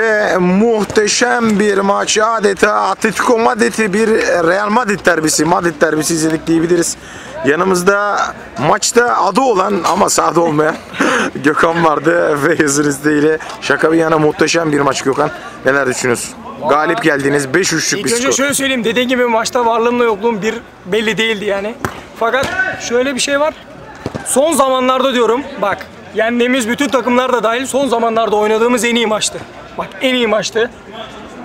Ve muhteşem bir maç adeta Atletico Madrid'i bir Real Madrid derbisi, Madrid derbisi izledik diyebiliriz. Yanımızda maçta adı olan ama sahada olmayan Gökhan vardı ve Hızır isteğiyle. Şaka bir yana muhteşem bir maç Gökhan. Neler düşünüyorsun? Galip geldiniz 5-3'lük İlk bir önce skor. şöyle söyleyeyim. Dediğin gibi maçta varlığımla yokluğum bir belli değildi yani. Fakat şöyle bir şey var. Son zamanlarda diyorum bak yendiğimiz bütün takımlar da dahil son zamanlarda oynadığımız en iyi maçtı. Bak en iyi maçtı.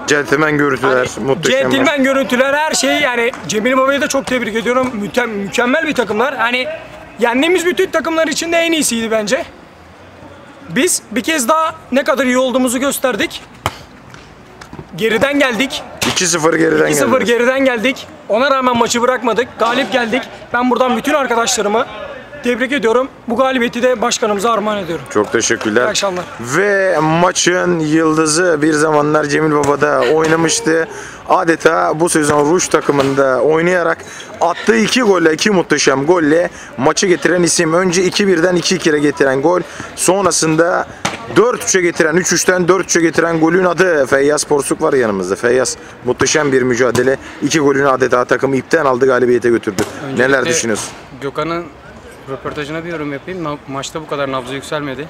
Centilmen görüntüler, muhteşem maç. Centilmen görüntüler her şey yani Cemil Baba'yı da çok tebrik ediyorum. Müte- mükemmel bir takımlar. Hani yendiğimiz bütün takımlar içinde en iyisiydi bence. Biz bir kez daha ne kadar iyi olduğumuzu gösterdik. Geriden geldik. 2-0 geriden 2-0 geldiniz. geriden geldik. Ona rağmen maçı bırakmadık. Galip geldik. Ben buradan bütün arkadaşlarımı tebrik ediyorum. Bu galibiyeti de başkanımıza armağan ediyorum. Çok teşekkürler. İyi akşamlar. Ve maçın yıldızı bir zamanlar Cemil Baba'da oynamıştı. Adeta bu sezon Ruş takımında oynayarak attığı iki golle, iki muhteşem golle maçı getiren isim. Önce 2-1'den 2-2'ye getiren gol. Sonrasında 4-3'e getiren, 3-3'ten 4-3'e getiren golün adı Feyyaz Porsuk var yanımızda. Feyyaz muhteşem bir mücadele. İki golünü adeta takımı ipten aldı galibiyete götürdü. Neler Öncelikle düşünüyorsun? Gökhan'ın röportajına bir yorum yapayım. Na- Maçta bu kadar nabzı yükselmedi.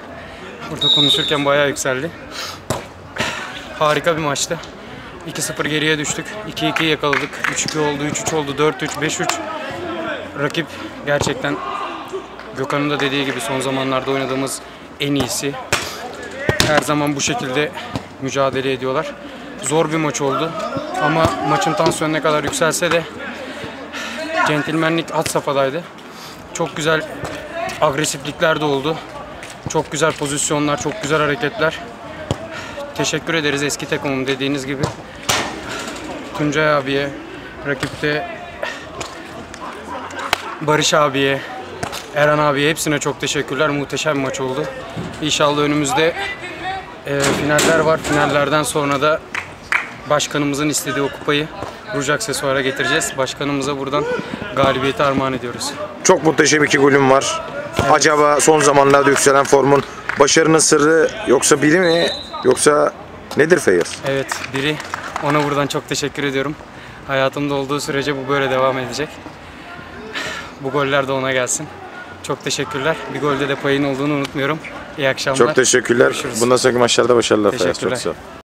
Burada konuşurken bayağı yükseldi. Harika bir maçtı. 2-0 geriye düştük. 2-2 yakaladık. 3-2 oldu, 3-3 oldu, 4-3, 5-3. Rakip gerçekten Gökhan'ın da dediği gibi son zamanlarda oynadığımız en iyisi. Her zaman bu şekilde mücadele ediyorlar. Zor bir maç oldu. Ama maçın tansiyonu ne kadar yükselse de centilmenlik had safhadaydı. Çok güzel agresiflikler de oldu. Çok güzel pozisyonlar, çok güzel hareketler. Teşekkür ederiz eski takımım dediğiniz gibi. Tuncay abiye, rakipte Barış abiye, Eren abiye hepsine çok teşekkürler. Muhteşem maç oldu. İnşallah önümüzde e, finaller var. Finallerden sonra da başkanımızın istediği o kupayı Ruj Aksesuar'a getireceğiz. Başkanımıza buradan galibiyeti armağan ediyoruz. Çok muhteşem iki golüm var. Acaba son zamanlarda yükselen formun başarının sırrı yoksa biri mi yoksa nedir Feyyaz? Evet, biri ona buradan çok teşekkür ediyorum. Hayatımda olduğu sürece bu böyle devam edecek. Bu goller de ona gelsin. Çok teşekkürler. Bir golde de payın olduğunu unutmuyorum. İyi akşamlar. Çok teşekkürler. Görüşürüz. Bundan sonraki maçlarda başarılar Feyyaz. Çok sağ ol.